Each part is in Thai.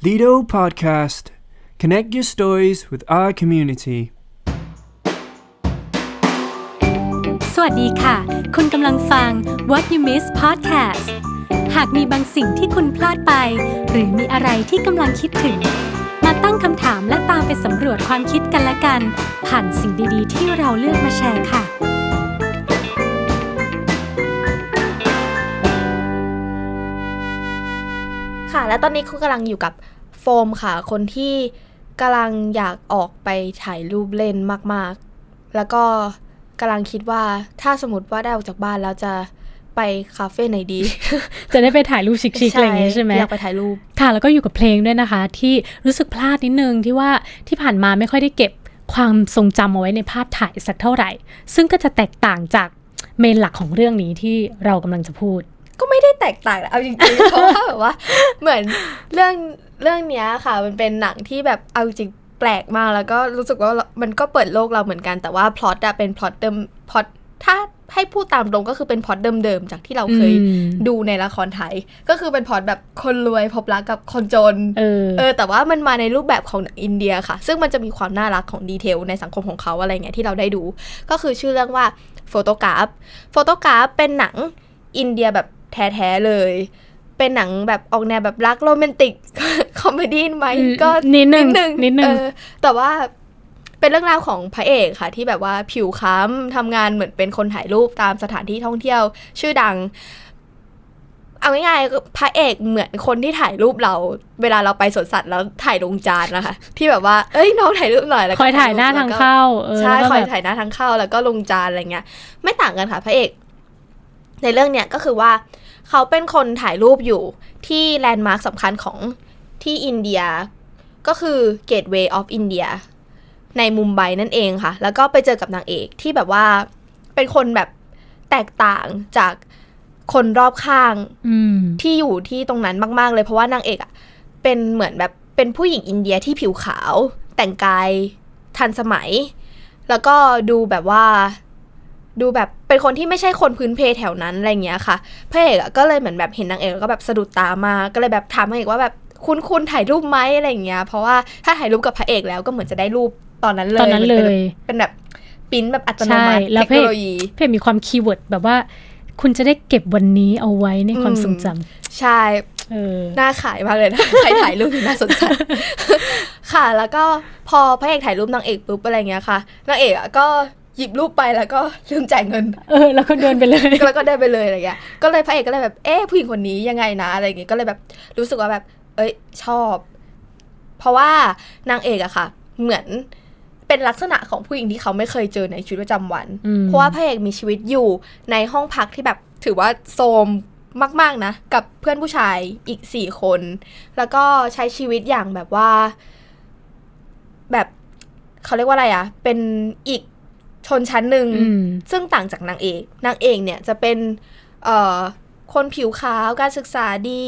Lido Podcast Connect your stories with our community. สวัสดีค่ะ คุณกำลังฟัง What You Miss Podcast หากมีบางสิ่งที่คุณพลาดไป หรือมีอะไรที่กำลังคิดถึง มาตั้งคำถามและตามไปสำรวจความคิดกันและกัน ผ่านสิ่งดีๆ ที่เราเลือกมาแชร์ค่ะ และตอนนี้คุณกำลังอยู่กับโฟมค่ะ คนที่กำลังอยากออกไปถ่ายรูปเล่นมากๆ แล้วก็กำลังคิดว่าถ้าสมมติว่าได้ออกจากบ้านแล้วจะไปคาเฟ่ไหนดี จะได้ไปถ่ายรูปชิคๆอะไรอย่างงี้ใช่ไหมอยากไปถ่ายรูป ค่ะแล้วก็อยู่กับเพลงด้วยนะคะ ที่รู้สึกพลาดนิดนึงที่ว่าที่ผ่านมาไม่ค่อยได้เก็บความทรงจำเอาไว้ในภาพถ่ายสักเท่าไหร่ ซึ่งก็จะแตกต่างจากเมนหลักของเรื่องนี้ที่เรากำลังจะพูด ก็ไม่ได้แตกต่างนะเอาจริงๆเพราะว่าแบบว่า เหมือนเรื่องเรื่องเนี้ยค่ะ มันเป็นหนังที่แบบเอาจริงแปลกมากแล้วก็รู้สึกว่ามันก็เปิดโลกเราเหมือนกันแต่ว่าพล็อตอะเป็นพล็อตเดิมพล็อตถ้าให้พูดตามตรงก็คือเป็นพล็อตเดิมๆจากที่เราเคยอืมดูในละครไทย ก็คือเป็นพล็อตแบบคนรวยพบรักกับคนจนเออเออ แต่ว่ามันมาในรูปแบบของหนังอินเดียค่ะ ซึ่งมันจะมีความน่ารักของดีเทลในสังคมของเขาอะไรเงี้ยที่เราได้ดู ก็คือชื่อเรื่องว่าโฟโตกราฟโฟโตกราฟเป็นหนังอินเดียแบบ แท้ๆเลย เป็นหนังแบบออกแนวแบบรักโรแมนติกคอมเมดี้ไหมอืมก็นิดนึงนิดนึงเออแต่ว่าเป็นเรื่องราวของพระเอกค่ะ ที่แบบว่าผิวค้ำทำงานเหมือนเป็นคนถ่ายรูปตามสถานที่ท่องเที่ยว ชื่อดัง เอาง่ายๆพระเอกเหมือนคนที่ถ่ายรูปเรา เวลาเราไปสวนสัตว์แล้วถ่ายลงจานนะคะ ที่แบบว่าเอ้ยน้องถ่ายรูปหน่อยแล้วก็คอยถ่ายหน้าทางเข้าเออใช่แล้วก็คอยแบบถ่ายหน้าทางเข้าแล้วก็ลงจานอะไรเงี้ย ไม่ต่างกันค่ะ พระเอก ในเรื่องเนี้ยก็คือว่าเขาเป็นคนถ่ายรูปอยู่ที่แลนด์มาร์คสำคัญของที่อินเดีย ก็คือ Gateway of India ในมุมไบนั่นเองค่ะ แล้วก็ไปเจอกับนางเอกที่แบบว่าเป็นคนแบบแตกต่างจากคนรอบข้างอืมที่อยู่ที่ตรงนั้นมาก ๆ เลยเพราะว่านางเอกอะเป็นเหมือนแบบเป็นผู้หญิงอินเดียที่ผิวขาว แต่งกายทันสมัย แล้วก็ดูแบบว่า ดูแบบเป็นคนที่ไม่ใช่คนพื้นเพแถวนั้นอะไรอย่างเงี้ยค่ะพระเอกอะก็เลยเหมือนแบบเห็นนางเอกแล้วก็แบบสะดุดตามา ก็เลยแบบถามนางเอกว่าแบบคุณคุณถ่ายรูปไหมอะไรอย่างเงี้ย เพราะว่าถ้าถ่ายรูปกับพระเอกแล้วก็เหมือนจะได้รูปตอนนั้นเลยตอนนั้นเลย เป็นแบบปริ้นแบบอัตโนมัติใช่แล้วเทคโนโลยีเพจมีความคีย์เวิร์ดแบบว่า คุณจะได้เก็บวันนี้เอาไว้ในความอืมทรงจใช่ำเออน่าขายมากเลยนะใครถ่ายรูปที่น่าสนใจค่ะ แล้วก็พอพระเอกถ่ายรูปนางเอกปุ๊บอะไรเงี้ยค่ะนางเอกอะก็ หยิบรูปไปแล้วก็ลืมจ่ายเงิน เออ แล้วก็เดินไปเลยแล้วก็ได้ไปเลยอะไรเงี้ย ก็เลยพระเอกก็เลยแบบ เอ๊ะผู้หญิงคนนี้ยังไงนะอะไรเงี้ย ก็เลยแบบรู้สึกว่าแบบ เอ้ยชอบ เพราะว่านางเอกอะค่ะ เหมือนเป็นลักษณะของผู้หญิงที่เขาไม่เคยเจอในชีวิตประจำวันอืมเพราะว่าพระเอกมีชีวิตอยู่ในห้องพักที่แบบถือว่าโทรมมาก ๆนะ กับเพื่อนผู้ชายอีกสี่คน แล้วก็ใช้ชีวิตอย่างแบบว่า แบบเขาเรียกว่าอะไรอะเป็นอีก ชนชั้นหนึ่งอืมซึ่งต่างจากนางเอกนางเอกเนี่ยจะเป็นเอ่อคนผิวขาวการศึกษาดี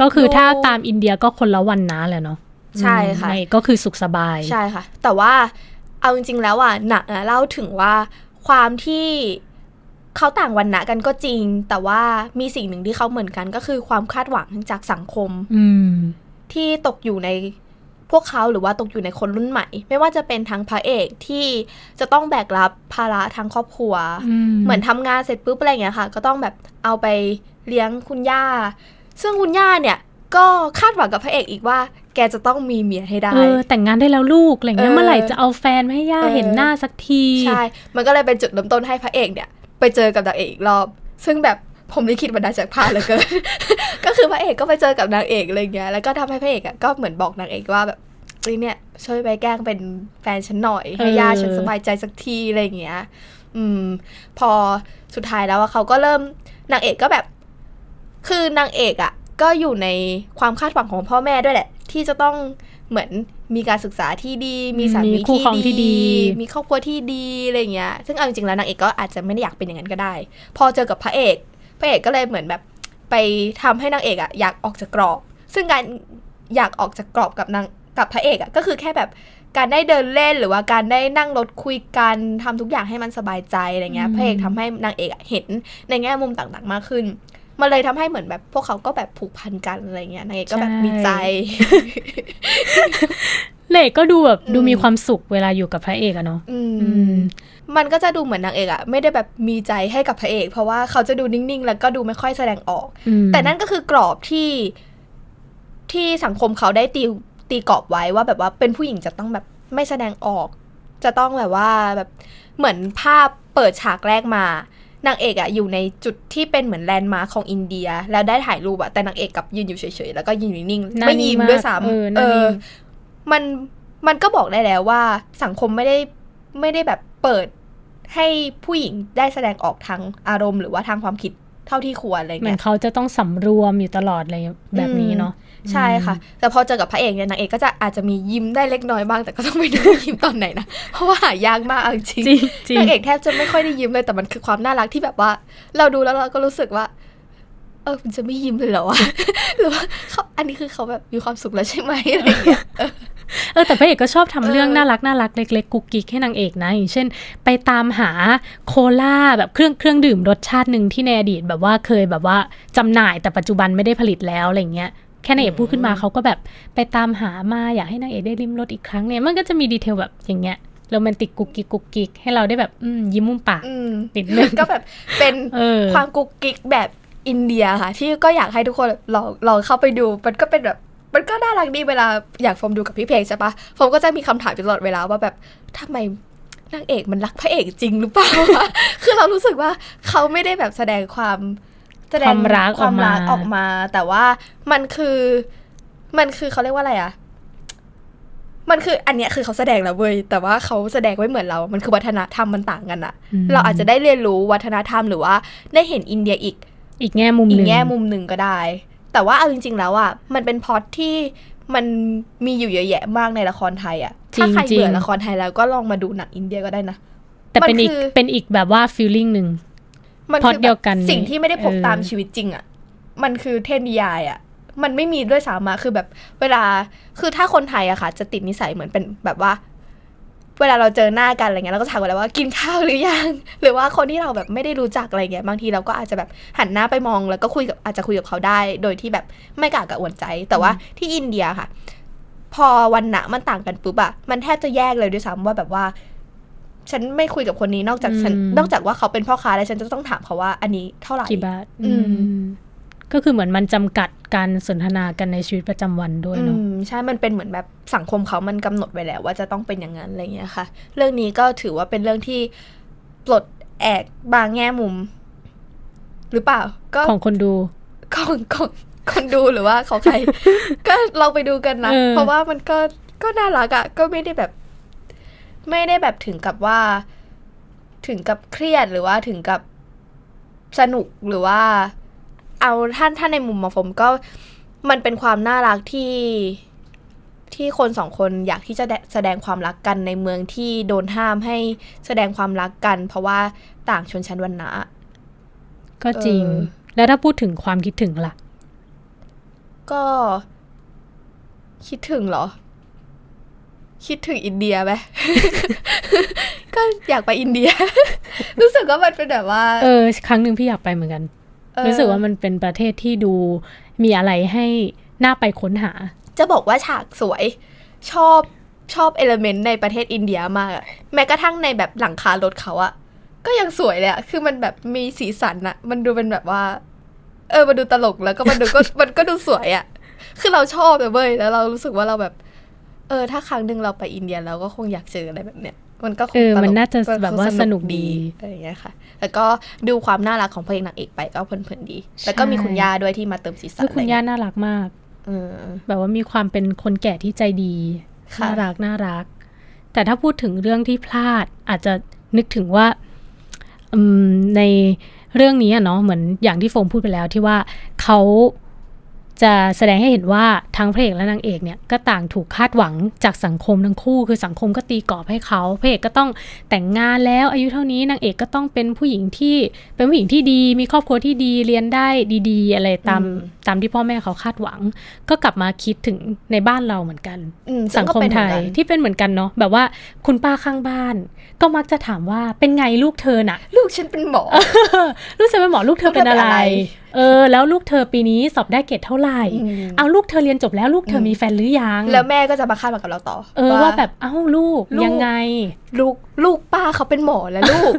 ก็คือถ้าดูตามอินเดียก็คนละวันนะแหละเนาะใช่ค่ะอืมไม่ก็คือสุขสบายใช่ค่ะ แต่ว่าเอาจริงๆแล้วอะหนักอะเล่าถึงว่าความที่เขาต่างวันนะกันก็จริง แต่ว่ามีสิ่งหนึ่งที่เขาเหมือนกันก็คือความคาดหวังจากสังคมอืมที่ตกอยู่ใน พวกเขาหรือว่าตกอยู่ในคนรุ่นใหม่ ไม่ว่าจะเป็นทั้งพระเอกที่จะต้องแบกรับภาระทางครอบครัวอืมเหมือนทำงานเสร็จปุ๊บอะไรอย่างเงี้ยค่ะ ก็ต้องแบบเอาไปเลี้ยงคุณย่า ซึ่งคุณย่าเนี่ยก็คาดหวังกับพระเอกอีกว่า แกจะต้องมีเมียให้ได้ เออ แต่งงานได้แล้วลูกอะไรเงี้ยเออเมื่อไหร่จะเอาแฟนมาให้ย่าเออเห็นหน้าสักที ใช่ มันก็เลยเป็นจุดเริ่มต้นให้พระเอกเนี่ย ไปเจอกับนางเอกอีกรอบ ซึ่งแบบ ผมลิขิตบรรดาจากภาพเหลือเกิน ก็คือพระเอกก็ไปเจอกับนางเอกอะไรเงี้ย แล้วก็ทำให้พระเอกอะก็เหมือนบอกนางเอกว่าแบบเอ้ยเนี่ยช่วยไปแกล้งเป็นแฟนฉันหน่อยให้เออย่าฉันสบายใจสักทีอะไรเงี้ย อืม พอสุดท้ายแล้วอะเขาก็เริ่มนางเอกก็แบบ คือนางเอกอะก็อยู่ในความคาดหวังของพ่อแม่ด้วยแหละ ที่จะต้องเหมือนมีการศึกษาที่ดี มีสามีมีคู่ครองที่ดี มีครอบครัวที่ดีอะไรเงี้ย ซึ่งเอาจริงๆแล้วนางเอกก็อาจจะไม่ได้อยากเป็นอย่างนั้นก็ได้ พอเจอกับพระเอก พระเอกก็เลยเหมือนแบบไปทำให้นางเอกอะอยากออกจากกรอบ ซึ่งการอยากออกจากกรอบกับนางกับพระเอกอะก็คือแค่แบบการได้เดินเล่นหรือว่าการได้นั่งรถคุยกันทำทุกอย่างให้มันสบายใจอะไรเงี้ยอืมพระเอกทำให้นางเอกอะเห็นในแง่มุมต่างๆ มากขึ้นมันเลยทำให้เหมือนแบบพวกเขาก็แบบผูกพันกันอะไรเงี้ยนางเอกก็แบบใช่มีใจเล็กก็ดูแบบอืมดูมีความสุขเวลาอยู่กับพระเอกอะเนาะอือื มมมันก็จะดูเหมือนนางเอกอะไม่ได้แบบมีใจให้กับพระเอก เพราะว่าเขาจะดูนิ่งๆ แล้วก็ดูไม่ค่อยแสดงออกอืมแต่นั่นก็คือกรอบที่ที่สังคมเขาได้ตีตีกรอบไว้ว่าแบบว่าเป็นผู้หญิงจะต้องแบบไม่แสดงออก จะต้องแบบว่าแบบเหมือนภาพเปิดฉากแรกมานางเอกอะอยู่ในจุดที่เป็นเหมือนแลนด์มาร์คของอินเดีย แล้วได้ถ่ายรูปอะแต่นางเอกกลับยืนอยู่เฉยๆแล้วก็ยืนอยู่นิ่งหน้าไม่ยิ้มนิ่งมากด้วยซ้เออำหน้านิ่งมันมันก็บอกได้แล้วว่าสังคมไม่ได้ไม่ได้แบบเปิด ให้ผู้หญิงได้แสดงออกทางอารมณ์หรือว่าทางความคิดเท่าที่ควรอะไรเหมือเงี้นยเขาจะต้องสำรวมอยู่ตลอดเลยแบบนี้เนาะใช่ค่ะ แต่พอเจอกับพระเอกเนี่ยนางเอกก็จะอาจจะมียิ้มได้เล็กน้อยบ้าง แต่ก็ต้องไปดูว่ายิ้มตอนไหนนะ เพราะว่าหายากมากเอาจริงจริงจริงนางเอกแทบจะไม่ค่อยได้ยิ้มเลยแต่มันคือความน่ารักที่แบบว่า เราดูแล้วเราก็รู้สึกว่า เออมันจะไม่ยิ้มเลยเหรอวะหรือว่าเขาอันนี้คือเขาแบบมีความสุขแล้วใช่ไหมอะไรอย่างเงี้ย เออแต่พระเอกก็ชอบทำเออเรื่องน่ารักน่ารักเล็กๆกุ๊กกิ๊กให้นางเอกนะอย่างเช่น ไปตามหาโคลาแบบเครื่องเครื่องดื่มรสชาติหนึ่งที่ในอดีตแบบว่าเคยแบบว่าจำหน่ายแต่ปัจจุบันไม่ได้ผลิตแล้วอะไรเงี้ยแค่นางเอกพูดขึ้นมาเขาก็แบบไปตามหามาอยากให้นางเอกได้ริมรสอีกครั้งเนี่ยมันก็จะมีดีเทลแบบอย่างเงี้ยโรแมนติกกุ๊กกิ๊กกุ๊กกิ๊กให้เราได้แบบอืมยิ้มมุมปากอืมนิดนึงก็แบบเป็นเออความกุ๊กกิ๊กแบบอินเดียค่ะ ที่ก็อยากให้ทุกคนลองลองเข้าไปดู มันก็เป็นแบบ มันก็น่ารักดีเวลาอยากฟมดูกับพี่เพลงใช่ปะฟมก็จะมีคำถามอยู่ตลอดเวลาว่าแบบทำไมนางเอกมันรักพระเอกจริงหรือเปล่าวะคือเรารู้สึกว่าเขาไม่ได้แบบแสดงความแสดงความรักความรักออออกกมามา แต่ว่ามันคือ มันคือเขาเรียกว่าอะไรอะมันคืออันเนี้ยคือเขาแสดงแล้วเว้ยแต่ว่าเขาแสดงไว้เหมือนเรา มันคือวัฒนธรรมมันต่างกันอะอืมเราอาจจะได้เรียนรู้วัฒนธรรมหรือว่าได้เห็นอินเดียอีก อีกแง่มุมหอีกนึ่งแง่มุมหนึ่งก็ได้ แต่ว่าเอาจริง ๆ แล้วอะมันเป็นพล็อตที่มันมีอยู่เยอะแยะมากในละครไทยอะถ้าใครเบื่อละครไทยแล้วก็ลองมาดูหนังอินเดียก็ได้นะ แต่เป็นอีกมันคือเป็นอีกแบบว่าฟีลลิ่งหนึ่งมันพล็อตคือเดีแบยวบกันสิ่งที่ไม่ได้พบเออตามชีวิตจริงอะมันคือเทพนิยายอะมันไม่มีด้วยสามารถคือแบบเวลาคือถ้าคนไทยอะค่ะ จะติดนิสัยเหมือนเป็นแบบว่า เวลาเราเจอหน้ากันอะไรเงี้ยเราก็ถามกันแล้วว่ากินข้าวหรือยัง หรือว่าคนที่เราแบบไม่ได้รู้จักอะไรเงี้ยบางทีเราก็อาจจะแบบหันหน้าไปมองแล้วก็คุยกับอาจจะคุยกับเขาได้ โดยที่แบบไม่กล้ากระอ่วนใจ แต่ว่าที่อินเดียค่ะ พอวันหนะมันต่างกันปุ๊บอะมันแทบจะแยกเลยด้วยซ้ำว่าแบบว่า ฉันไม่คุยกับคนนี้นอกจากฉันอืม นอกจากว่าเขาเป็นพ่อค้าแล้วฉันจะต้องถามเขาว่าอันนี้เท่าไหร่กี่บาทอืมอืม ก็คือเหมือนมันจำกัดการสนทนากันในชีวิตประจำวันด้วยอืเนาะมใช่ มันเป็นเหมือนแบบสังคมเขามันกำหนดไว้แล้ว ว่าจะต้องเป็นอย่างนั้นอะไรเงี้ยค่ะ เรื่องนี้ก็ถือว่าเป็นเรื่องที่ปลดแอกบางแง่มุม หรือเปล่า ก็ของคนดูของของคนดูหรือว่าของใคร ก็ลองไปดูกันนะเออเพราะว่ามันก็ก็น่ารักอะก็ไม่ได้แบบ ไม่ได้แบบถึงกับว่า ถึงกับเครียดหรือว่าถึงกับสนุกหรือว่า เอาท่านท่านในมุมมองผมก็มันเป็นความน่ารักที่ที่คนสองคนอยากที่จะแดแสดงความรักกันในเมืองที่โดนห้ามให้แสดงความรักกัน เพราะว่าต่างชนชั้นวรรณะก็จริงเออแล้วถ้าพูดถึงความคิดถึงล่ะ ก็คิดถึงเหรอ คิดถึงอินเดียไหมก็อยากไปอินเดีย รู้สึกว่ามันเป็นแบบว่า เออ ครั้งหนึ่งพี่อยากไปเหมือนกันเออ รู้สึกว่ามันเป็นประเทศที่ดูมีอะไรให้น่าไปค้นหา จะบอกว่าฉากสวยชอบชอบเอลเมนต์ในประเทศอินเดียมากอะแม้กระทั่งในแบบหลังคารถเขาอะก็ยังสวยเลยอะคือมันแบบมีสีสันอะมันดูเป็นแบบว่า เออมันดูตลกแล้วก็มันดูก็มันก็ดูสวยอะคือเราชอบเลยเว้ยแล้วเรารู้สึกว่าเราแบบ เออ ถ้าครั้งหนึ่งเราไปอินเดียเราก็คงอยากเจออะไรแบบเนี้ย มันก็คงเออตลกมันน่าจะก็คงแบบว่าสนุกดีอะไรอย่างเงี้ยค่ะ แล้วก็ดูความน่ารักของพระเอกนางเอกไปก็เพลินๆดี แล้วก็มีคุณย่าด้วยที่มาเติมสีสันคือคุณอะไรย่าเงี้ยน่ารักมากเออแบบว่ามีความเป็นคนแก่ที่ใจดีค่ะน่ารักน่ารัก แต่ถ้าพูดถึงเรื่องที่พลาดอาจจะนึกถึงว่าอืมในเรื่องนี้อะเนาะเหมือนอย่างที่โฟมพูดไปแล้วที่ว่าเขา จะแสดงให้เห็นว่าทั้งพระเอกและนางเอกเนี่ยก็ต่างถูกคาดหวังจากสังคมทั้งคู่ คือสังคมก็ตีกรอบให้เขาพระเอกก็ต้องแต่งงานแล้วอายุเท่านี้นางเอกก็ต้องเป็นผู้หญิงที่เป็นผู้หญิงที่ดี มีครอบครัวที่ดีเรียนได้ดีๆ อะไรตามตามที่พ่อแม่เขาคาดหวัง ก็กลับมาคิดถึงในบ้านเราเหมือนกันสังคมไทยที่เป็นเหมือนกันเนาะแบบว่าคุณป้าข้างบ้าน ก็มักจะถามว่าเป็นไงลูกเธอน่ะ ลูกฉันเป็นหมอ ลูกฉันเป็นหมอลูกเธอเป็นอะไรเธอเป็นอะไรเออ แล้วลูกเธอปีนี้สอบได้เกรดเท่าไหร่อืมเอาลูกเธอเรียนจบแล้วลูกเธอมีแฟนหรือยัง แล้วแม่ก็จะมาคาดหวังกับเราต่อ เออว่าแบบเอ้าลูกลูกยังไง ลูกลูกป้าเขาเป็นหมอแล้วลูก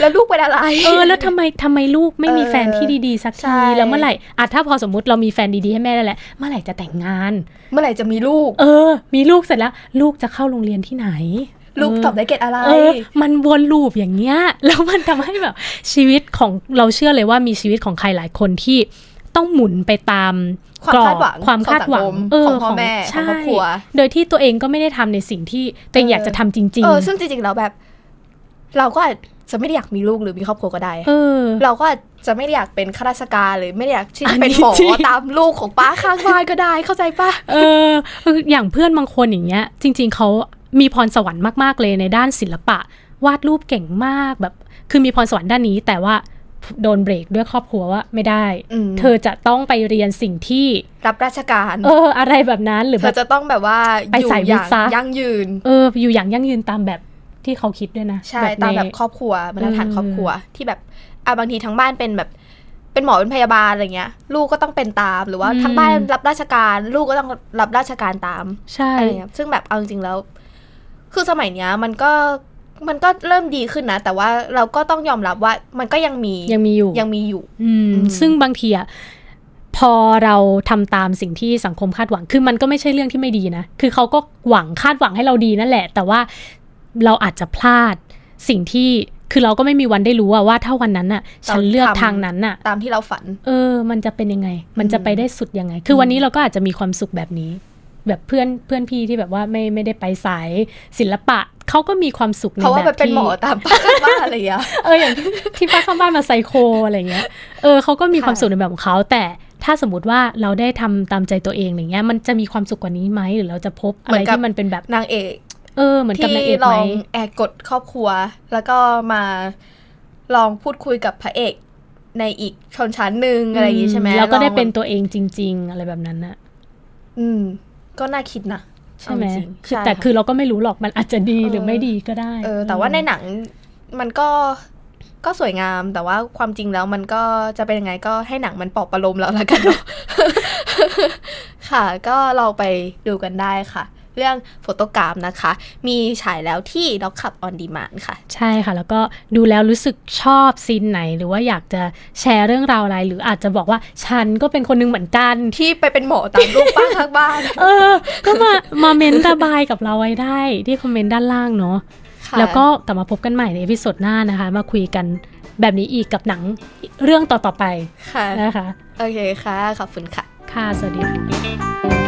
แล้วลูกเป็นอะไร เออ แล้วทำไมทำไมลูกไม่มีเออแฟนที่ดีๆ สักใช่ที แล้วเมื่อไหร่อะถ้าพอสมมุติเรามีแฟนดีๆให้แม่แล้วแหละ เมื่อไหร่จะแต่งงาน เมื่อไหร่จะมีลูก เออ มีลูกเสร็จแล้ว ลูกจะเข้าโรงเรียนที่ไหน ลูกเตอบได้เกรดอะไรเออมันวนลูปอย่างเงี้ย แล้วมันทำให้แบบชีวิตของเราเชื่อเลยว่ามีชีวิตของใครหลายคนที่ต้องหมุนไปตามความกรอบคาดหวังของความคาดหวัสังงคมเออของพ่อแม่ใช่ของครอบครัว โดยที่ตัวเองก็ไม่ได้ทำในสิ่งที่ตัวเองอยากจะทำจริงเออซึ่งจริงๆแล้วแบบ เราก็อาจจะไม่ได้อยากมีลูกหรือมีครอบครัวก็ได้เออเราก็อาจจะไม่ได้อยากเป็นข้าราชการหรือไม่ได้อยากที่อัจะนนี้เป็นหมอจริงตามลูกของป้าข้างบ้านก็ได้เข้าใจปะเออคืออย่างเพื่อนบางคนอย่างเงี้ย จริง ๆเขา มีพรสวรรค์มากๆเลยในด้านศิลปะ วาดรูปเก่งมากแบบ คือมีพรสวรรค์ด้านนี้ แต่ว่าโดนเบรกด้วยครอบครัวว่าไม่ได้อืมเธอจะต้องไปเรียนสิ่งที่รับราชการ เออ อะไรแบบนั้นหรือเธแบอบจะต้องแบบว่าไปอยู่สายอวิทย่างย์ซะยั่งยืน เออ อยู่อย่างยั่งยืนตามแบบที่เขาคิดด้วยนะใช่ในตามแบบครอบครัวมาตรฐานเออครอบครัวที่แบบอะบางทีทั้งบ้านเป็นแบบเป็นหมอเป็นพยาบาลอะไรเงี้ย ลูกก็ต้องเป็นตามหรือว่าทั้งบ้านรับราชการ ลูกก็ต้องรับราชการตามใช่อะไรเงี้ยซึ่งแบบเอาจริงๆแล้ว คือสมัยเนี้ยมันก็มันก็เริ่มดีขึ้นนะ แต่ว่าเราก็ต้องยอมรับว่ามันก็ยังมียังมีอยู่ยังมีอยู่ อืมอืมซึ่งบางทีอะพอเราทำตามสิ่งที่สังคมคาดหวัง คือมันก็ไม่ใช่เรื่องที่ไม่ดีนะ คือเขาก็หวังคาดหวังให้เราดีนั่นแหละ แต่ว่าเราอาจจะพลาดสิ่งที่คือเราก็ไม่มีวันได้รู้อะว่าถ้าวันนั้นอะฉันเลือกทางนั้นอะตามที่เราฝัน เออ มันจะเป็นยังไง มันจะไปได้สุดยังไง คือวันนี้เราก็อาจจะมีความสุขแบบนี้ แบบเพื่อนเพื่อนพี่ที่แบบว่าไม่ไม่ได้ไปสายศิลปะเขาก็มีความสุขในเพราะว่าแบมันบเป็นที่หมอตามป้าข้างบ้านอะไรอย่างเงี้ยเอออย่างที่ที่ป้าข้างบ้านมาไซโคอะไรเงี้ยเออเขาก็มีค่ะความสุขในแบบของเขาแต่ถ้าสมมติว่าเราได้ทำตามใจตัวเองอย่างเงี้ยมันจะมีความสุขกว่านี้ไหมหรือเราจะพบอะไรที่มันเป็นแบบนางเอกเออเหมือนกับที่นางเอกลไหมองแอบกดครอบครัว แล้วก็มาลองพูดคุยกับพระเอกในอีกชนชั้นหนึ่งอะไรอย่างงี้ใช่ไหมแล้วก็ได้ลองเป็นตัวเองจริง ๆ อะไรแบบนั้นนะอืม ก็น่าคิดนะใช่ไหมเอาจริงคือใช่แต่ะคือเราก็ไม่รู้หรอกมันอาจจะดีเออหรือไม่ดีก็ได้ เออ แต่ว่าในหนังมันก็ก็สวยงามแต่ว่าความจริงแล้วมันก็จะเป็นยังไงก็ให้หนังมันปลอบประโลมเราแล้วกันเนาะค่ะ ก็ลองไปดูกันได้ค่ะ เรื่องโฟโตกราฟนะคะ มีฉายแล้วที่ด็อกขับออนดีมานค่ะ ใช่ค่ะ แล้วก็ดูแล้วรู้สึกชอบซีนไหน หรือว่าอยากจะแชร์เรื่องราวอะไร หรืออาจจะบอกว่าฉันก็เป็นคนหนึงเหมือนกัน ที่ไปเป็นหมอตามลูกป้าข้างบ้าน เออ ก็มามาเมนต์ระบายกับเราไว้ได้ที่คอมเมนต์ด้านล่างเนาะค่ะแล้วก็กลับมาพบกันใหม่ในเอพิโซดหน้านะคะ มาคุยกันแบบนี้อีกกับหนังเรื่องต่อๆไป ค่ะ นะคะ โอเคค่ะ ขอบคุณค่ะ ค่ะ สวัสดีค่ะ